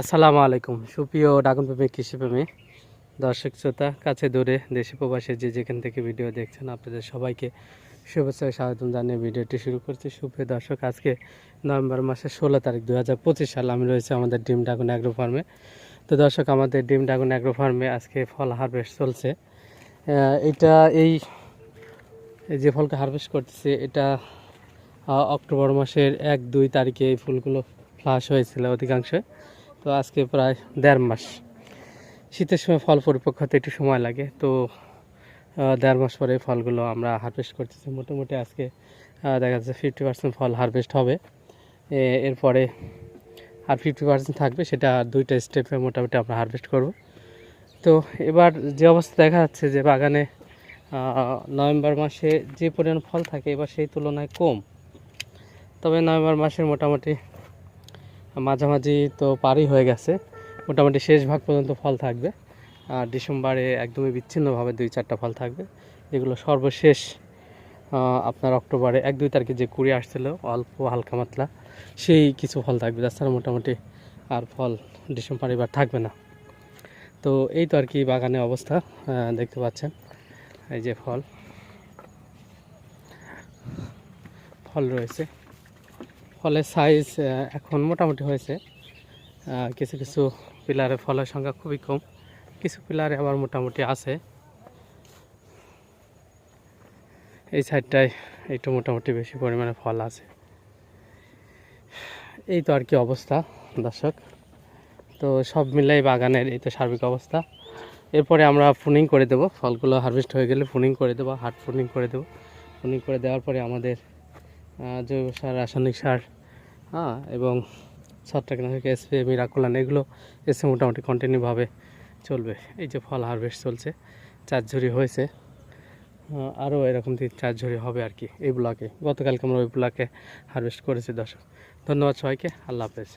আসসালামু আলাইকুম। সুপ্রিয় ডাগনপ্রেমী কৃষিপ্রেমী, দর্শক, শ্রোতা, কাছে দূরে দেশে প্রবাসে যে যেখান থেকে ভিডিও দেখছেন, আপনাদের সবাইকে শুভেচ্ছা স্বাগতম জানিয়ে ভিডিওটি শুরু করছি। সুপ্রিয় দর্শক, আজকে নভেম্বর মাসের ষোলো তারিখ দু হাজার পঁচিশ সাল আমি রয়েছে আমাদের ডিম ড্রাগন অ্যাগ্রো ফার্মে। তো দর্শক, আমাদের ডিম ড্রাগন অ্যাগ্রো ফার্মে আজকে ফল হারভেস্ট চলছে। এটা এই যে ফলকে হারভেস্ট করতেছে, এটা অক্টোবর মাসের এক দুই তারিখে এই ফুলগুলো ফ্লাশ হয়েছিল অধিকাংশ তো আজকে প্রায় দেড় মাস। শীতের সময় ফল পরিপক্ক হতে একটু সময় লাগে, তো দেড় মাস পরে ফলগুলো আমরা হারভেস্ট করতেছি। মোটামুটি আজকে দেখা যাচ্ছে ফিফটি পার্সেন্ট ফল হারভেস্ট হবে। এরপরে আর ফিফটি পার্সেন্ট থাকবে, সেটা দুইটা স্টেপে মোটামুটি আমরা হারভেস্ট করব। তো, এবার যে অবস্থা দেখা যাচ্ছে যে বাগানে নভেম্বর মাসে যে পরিমাণ ফল থাকে এবার সেই তুলনায় কম। তবে নভেম্বর মাসের মোটামুটি মাঝামাঝি তো পারই হয়ে গেছে। মোটামুটি শেষ ভাগ পর্যন্ত ফল থাকবে। আর ডিসেম্বরে একদমই বিচ্ছিন্নভাবে দুই চারটা ফল থাকবে। যেগুলো সর্বশেষ আপনার অক্টোবরে এক দুই তারিখে যে কুড়ি আসছিল, অল্প হালকা মাতলা সেই কিছু ফল থাকবে। তাছাড়া মোটামুটি আর ফল ডিসেম্বর এবার থাকবে না। তো এই তো আর কি বাগানের অবস্থা দেখতে পাচ্ছেন। এই যে ফল ফল রয়েছে। ফলের সাইজ এখন মোটামুটি হয়েছে। কিছু কিছু পিলারে ফলের সংখ্যা খুবই কম, কিছু পিলারে আবার মোটামুটি আছে। এই সাইডটায় একটু মোটামুটি বেশি পরিমাণে ফল আছে। এই তো আর কি অবস্থা, দর্শক। তো সব মিলাই বাগানের এই তো সার্বিক অবস্থা। এরপরে আমরা ফুনিং করে দেবো। ফলগুলো হারভেস্ট হয়ে গেলে ফুনিং করে দেবো, হাট ফুনিং করে দেবো। ফুনিং করে দেওয়ার পরে আমাদের জৈব সার, রাসায়নিক সার হ্যাঁ এবং ছত্রাকনাশক এসপি মিরাকুলান এগুলো এসে মোটামুটি কন্টিনিউভাবে চলবে। এই যে ফল হারভেস্ট চলছে, চার ঝুড়ি হয়েছে। আরও এরকম তিন চার ঝুড়ি হবে আর কি এই ব্লকে গতকালকে আমরা ওই ব্লকে হারভেস্ট করেছি, দর্শক। ধন্যবাদ সবাইকে, আল্লাহ হাফেজ।